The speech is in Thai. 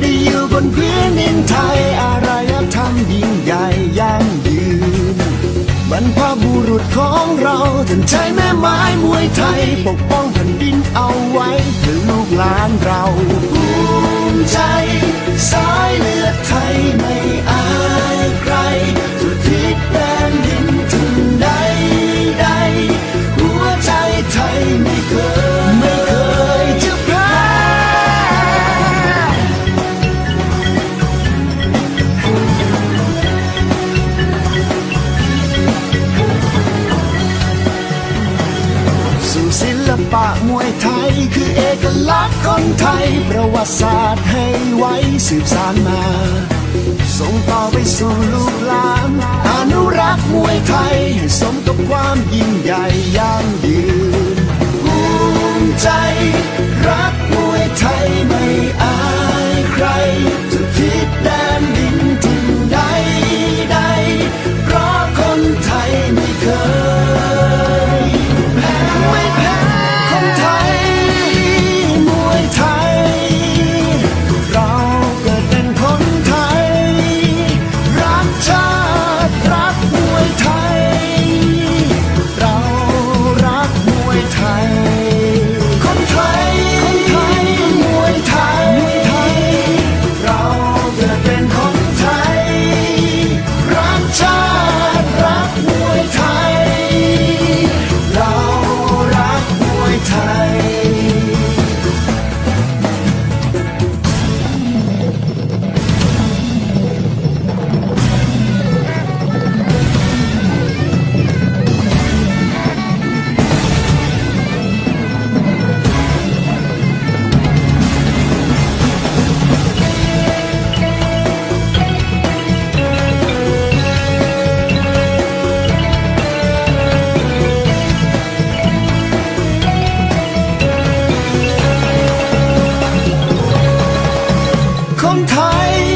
ได้อยู่บนพื้นดินไทย อารยธรรมยิ่งใหญ่ยั่งยืนบรรพบุรุษของเราถึงใช้แม่ไม้มวยไทย ปกป้องแผ่นดินเอาไว้เพื่อลูกหลานเรา คือเอกลักษณ์คนไทย ประวัติศาสตร์ให้ไว้สืบสานมา ส่งต่อไปสู่ลูกหลาน อนุรักษ์มวยไทย ให้สมกับความยิ่งใหญ่ยั่งยืน I